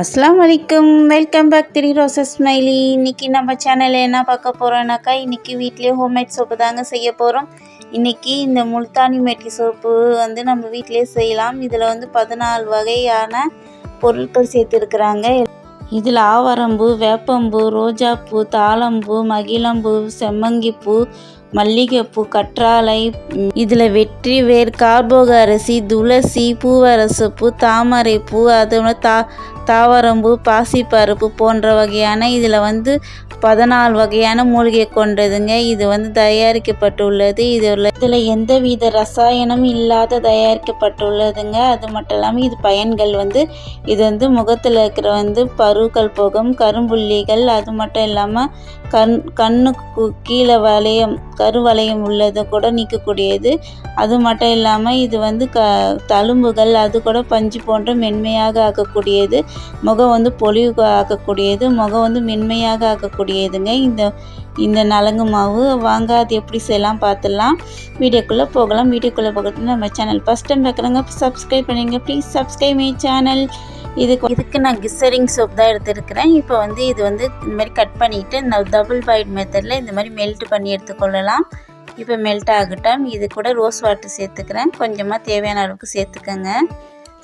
அஸ்லாம் வலைக்கம் welcome back three roses smiley இன்றைக்கி நம்ம சேனலில் என்ன பார்க்க போகிறோன்னாக்கா இன்றைக்கி வீட்லேயே ஹோம்மேட் சோப்பு தாங்க செய்ய போகிறோம் இன்றைக்கி இந்த முல்தானி மெட்டி சோப்பு வந்து நம்ம வீட்டிலே செய்யலாம். இதில் வந்து பதினாலு வகையான பொருட்கள் சேர்த்துருக்குறாங்க. இதில் ஆவரம்பூ வேப்பம்பூ ரோஜாப்பூ தாளம்பூ மகிழம்பூ செம்மங்கிப்பூ மல்லிகைப்பூ கற்றாழை இதில் வெற்றி வேர் கார்போக அரிசி துளசி பூவரசப்பூ பூ அதோட தா தாவரம்பூ பாசிப்பருப்பு போன்ற வகையான இதில் வந்து பதினாலு வகையான மூலிகை கொண்டதுங்க. இது வந்து தயாரிக்கப்பட்டுள்ளது. இது இதில் எந்தவித ரசாயனம் இல்லாத தயாரிக்கப்பட்டுள்ளதுங்க. அது மட்டும் இல்லாமல் இது பயன்கள் வந்து இது வந்து முகத்தில் இருக்கிற வந்து பருக்கள் போகும் கரும்புள்ளிகள் அது மட்டும் இல்லாமல் கண் கண்ணுக்கு கீழே வளையம் கருவளையம் உள்ளதை கூட நீக்கக்கூடியது. அது மட்டும் இல்லாமல் இது வந்து க தழும்புகள் அது கூட பஞ்சு போன்ற மென்மையாக ஆக்கக்கூடியது. முகம் வந்து பொலிவு ஆக்கக்கூடியது. முகம் வந்து மென்மையாக ஆக்கக்கூடியதுங்க. இந்த இந்த நலங்கு மாவு வாங்க அது எப்படி செய்யலாம் பார்த்துடலாம் வீடியோக்குள்ளே போகலாம். வீடியோக்குள்ளே போகிறது நம்ம சேனல் ஃபஸ்ட் டைம் பார்க்குறவங்க சப்ஸ்கிரைப் பண்ணிங்க. ப்ளீஸ் சப்ஸ்கிரைப் மை சேனல் இதுக்கு இதுக்கு நான் கிசரிங் சோப் தான் எடுத்துருக்கிறேன். இப்போ வந்து இது வந்து இந்த மாதிரி கட் பண்ணிவிட்டு இந்த டபுள் பாய்ட் மெத்தடில் இந்த மாதிரி மெல்ட் பண்ணி எடுத்துக்கொள்ளலாம். இப்போ மெல்ட் ஆகட்டும். இது கூட ரோஸ் வாட்டர் சேர்த்துக்கிறேன். கொஞ்சமாக தேவையான அளவுக்கு சேர்த்துக்கோங்க.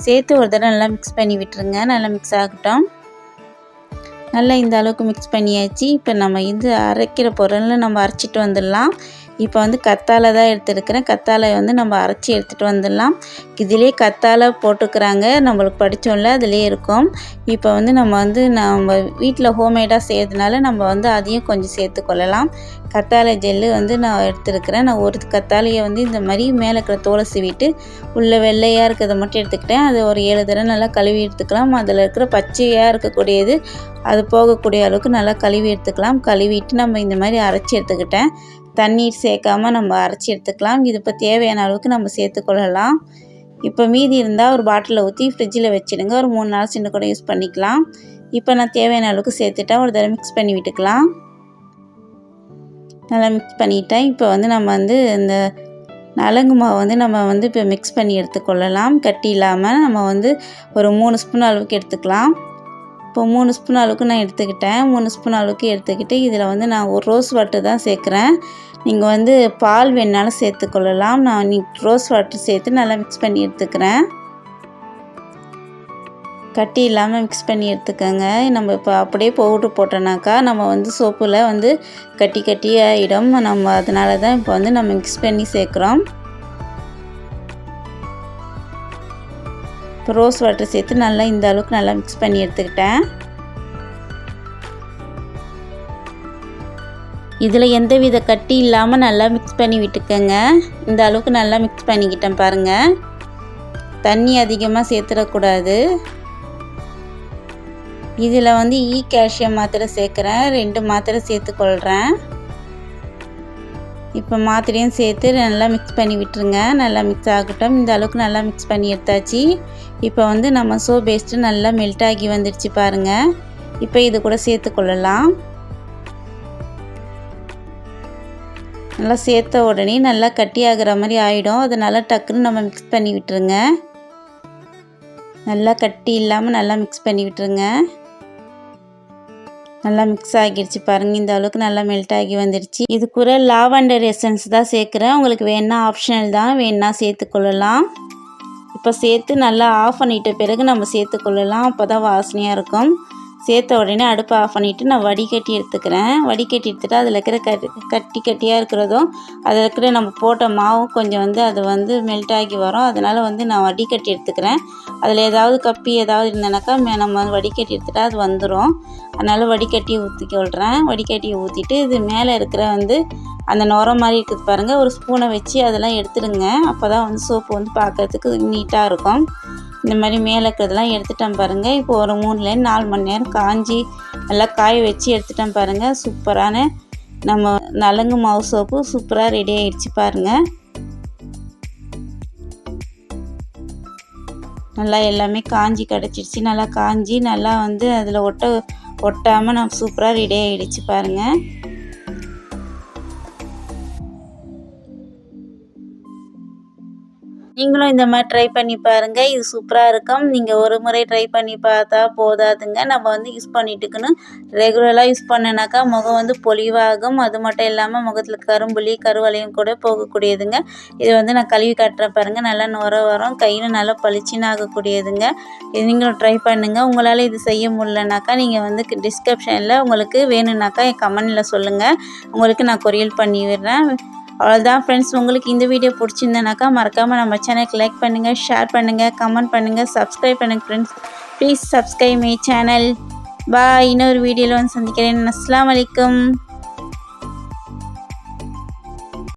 சேர்த்து ஒரு தடவை நல்லா மிக்ஸ் பண்ணி விட்டுருங்க. நல்லா மிக்ஸ் ஆகட்டும். நல்லா இந்த அளவுக்கு மிக்ஸ் பண்ணியாச்சு. இப்போ நம்ம இது அரைக்கிற பொருளில் நம்ம அரைச்சிட்டு வந்துடலாம். இப்போ வந்து கத்தாழை தான் எடுத்துருக்கிறேன். கத்தாழை வந்து நம்ம அரைச்சி எடுத்துகிட்டு வந்துடலாம். இதிலே கத்தாழை போட்டுக்கிறாங்க. நம்மளுக்கு படித்தோம்ல அதிலே இருக்கும். இப்போ வந்து நம்ம வந்து நம்ம வீட்டில் ஹோம்மேடாக செய்யறதுனால நம்ம வந்து அதையும் கொஞ்சம் சேர்த்துக்கொள்ளலாம் கத்தாழை ஜெல்லு வந்து நான் எடுத்துருக்கிறேன். நான் ஒரு கத்தாழையை வந்து இந்த மாதிரி மேலே இருக்கிற தோலை சீவிட்டு உள்ளே வெள்ளையாக இருக்கிறத மட்டும் எடுத்துக்கிட்டேன். அது ஒரு ஏழு தடவை நல்லா கழுவி எடுத்துக்கலாம். அதில் இருக்கிற பச்சையாக இருக்கக்கூடியது அது போகக்கூடிய அளவுக்கு நல்லா கழுவி எடுத்துக்கலாம். கழுவிட்டு நம்ம இந்த மாதிரி அரைச்சி எடுத்துக்கிட்டேன். தண்ணீர் சேர்க்காமல் நம்ம அரைச்சி எடுத்துக்கலாம். இது இப்போ தேவையான அளவுக்கு நம்ம சேர்த்துக்கொள்ளலாம் இப்போ மீதி இருந்தால் ஒரு பாட்டிலில் ஊற்றி ஃப்ரிட்ஜில் வச்சுடுங்க. ஒரு மூணு நாள் சின்ன கூட யூஸ் பண்ணிக்கலாம். இப்போ நான் தேவையான அளவுக்கு சேர்த்துட்டா ஒரு தடவை மிக்ஸ் பண்ணி விட்டுக்கலாம். நல்லா மிக்ஸ் பண்ணிட்டேன் இப்போ வந்து நம்ம வந்து இந்த நலங்கு மாவு வந்து நம்ம வந்து இப்போ மிக்ஸ் பண்ணி எடுத்துக்கொள்ளலாம் கட்டி இல்லாமல் நம்ம வந்து ஒரு மூணு ஸ்பூன் அளவுக்கு எடுத்துக்கலாம். இப்போ மூணு ஸ்பூன் அளவுக்கு நான் எடுத்துக்கிட்டேன். மூணு ஸ்பூன் அளவுக்கு எடுத்துக்கிட்டு இதில் வந்து நான் ஒரு ரோஸ் வாட்டர் தான் சேர்க்குறேன். நீங்கள் வந்து பால் வேணாலும் சேர்த்துக்கொள்ளலாம் நான் நீ ரோஸ் வாட்டர் சேர்த்து நல்லா மிக்ஸ் பண்ணி எடுத்துக்கிறேன். கட்டி இல்லாமல் மிக்ஸ் பண்ணி எடுத்துக்கோங்க. நம்ம இப்போ அப்படியே பவுட்ரு போட்டோனாக்கா நம்ம வந்து சோப்பில் வந்து கட்டி கட்டி ஆகிடும் நம்ம அதனால தான் இப்போ வந்து நம்ம மிக்ஸ் பண்ணி சேர்க்குறோம். இப்போ ரோஸ் வாட்டர் சேர்த்து நல்லா இந்த அளவுக்கு நல்லா மிக்ஸ் பண்ணி எடுத்துக்கிட்டேன். இதில் எந்த வித கட்டி இல்லாமல் நல்லா மிக்ஸ் பண்ணி விட்டுக்கோங்க. இந்த அளவுக்கு நல்லா மிக்ஸ் பண்ணிக்கிட்டேன் பாருங்கள் தண்ணி அதிகமாக சேர்த்துடக்கூடாது. இதில் வந்து e இ கால்சியம் மாத்திரை சேர்க்குறேன். ரெண்டு மாத்திரை சேர்த்துக்கொள்கிறேன். இப்போ மாத்திரையும் சேர்த்து நல்லா மிக்ஸ் பண்ணி விட்டுருங்க. நல்லா மிக்ஸ் ஆகட்டும். இந்த அளவுக்கு நல்லா மிக்ஸ் பண்ணி எடுத்தாச்சு. இப்போ வந்து நம்ம சோ பேஸ்ட்டு நல்லா மெல்ட் ஆகி வந்துடுச்சு பாருங்கள் இப்போ இது கூட சேர்த்துக்கொள்ளலாம். நல்லா சேர்த்த உடனே நல்லா கட்டி ஆகிற மாதிரி ஆகிடும் அதை நல்லா டக்குன்னு நம்ம மிக்ஸ் பண்ணி விட்டுருங்க. நல்லா கட்டி இல்லாமல் நல்லா மிக்ஸ் பண்ணி விட்டுருங்க. நல்லா மிக்ஸ் ஆகிடுச்சு பாருங்கள் இந்த அளவுக்கு நல்லா மெல்ட் ஆகி வந்துடுச்சு இது கூட லாவண்டர் எசன்ஸ் தான் சேர்க்குறேன். உங்களுக்கு வேணா ஆப்ஷனல் தான். வேணா சேர்த்துக்கொள்ளலாம் இப்போ சேர்த்து நல்லா ஆஃப் பண்ணிட்ட பிறகு நம்ம சேர்த்துக்கொள்ளலாம் அப்போ தான் வாசனையாக இருக்கும். சேர்த்த உடனே அடுப்பை ஆஃப் பண்ணிவிட்டு நான் வடிகட்டி எடுத்துக்கிறேன். வடிகட்டி எடுத்துகிட்டு அதில் இருக்கிற கட்டி கட்டி கட்டியாக இருக்கிறதும் அதில் இருக்கிற நம்ம போட்ட மாவும் கொஞ்சம் வந்து அது வந்து மெல்ட் ஆகி வரும். அதனால் வந்து நான் வடிகட்டி எடுத்துக்கிறேன். அதில் ஏதாவது கப்பி ஏதாவது இருந்தேனாக்கா நம்ம வடிகட்டி எடுத்துகிட்டா அது வந்துடும் அதனால் வடிகட்டி ஊற்றி விட்றேன். வடிகட்டி ஊற்றிட்டு இது மேலே இருக்கிற வந்து அந்த நுரம் மாதிரி இருக்குது பாருங்கள் ஒரு ஸ்பூனை வச்சு அதெல்லாம் எடுத்துடுங்க. அப்போ தான் வந்து சோப்பு வந்து பார்க்குறதுக்கு நீட்டாக இருக்கும். இந்த மாதிரி மேலே இருக்கிறதெல்லாம் எடுத்துட்டேன் பாருங்கள் இப்போ ஒரு மூணுலேருந்து நாலு மணி நேரம் காஞ்சி நல்லா காய வச்சு எடுத்துட்டேன் பாருங்கள் சூப்பரான நம்ம நலங்கு மாவு சோப்பு சூப்பராக ரெடி ஆகிடுச்சு பாருங்கள் நல்லா எல்லாமே காஞ்சி கிடச்சிடுச்சு நல்லா காஞ்சி நல்லா வந்து அதில் ஒட்ட ஒட்டாமல் நம்ம சூப்பராக ரெடி ஆகிடுச்சு பாருங்கள் நீங்களும் இந்த மாதிரி ட்ரை பண்ணி பாருங்கள் இது சூப்பராக இருக்கும். நீங்கள் ஒரு முறை ட்ரை பண்ணி பார்த்தா போதாதுங்க. நம்ம வந்து யூஸ் பண்ணிட்டுக்கணும். ரெகுலராக யூஸ் பண்ணினாக்கா முகம் வந்து பொலிவாகும். அது மட்டும் இல்லாமல் முகத்தில் கரும்புலி கருவலையும் கூட போகக்கூடியதுங்க. இது வந்து நான் கழுவி காட்டுறேன் பாருங்கள் நல்லா நுர வரும். கையில் நல்லா பளிச்சின்னு ஆகக்கூடியதுங்க. இது நீங்களும் ட்ரை பண்ணுங்கள் உங்களால் இது செய்ய முடியலனாக்கா நீங்கள் வந்து டிஸ்கிரிப்ஷனில் உங்களுக்கு வேணும்னாக்கா என் கமெண்டில் சொல்லுங்கள் உங்களுக்கு நான் கொரியல் பண்ணி விடுறேன் அவ்வளோதான் ஃப்ரெண்ட்ஸ் உங்களுக்கு இந்த வீடியோ பிடிச்சிருந்தனாக்கா மறக்காமல் நம்ம சேனலுக்கு லைக் பண்ணுங்கள் ஷேர் பண்ணுங்கள் கமெண்ட் பண்ணுங்கள் சப்ஸ்கிரைப் பண்ணுங்கள் friends please subscribe my channel bye இன்னொரு வீடியோவில் வந்து சந்திக்கிறேன். அஸ்லாம் வலைக்கம்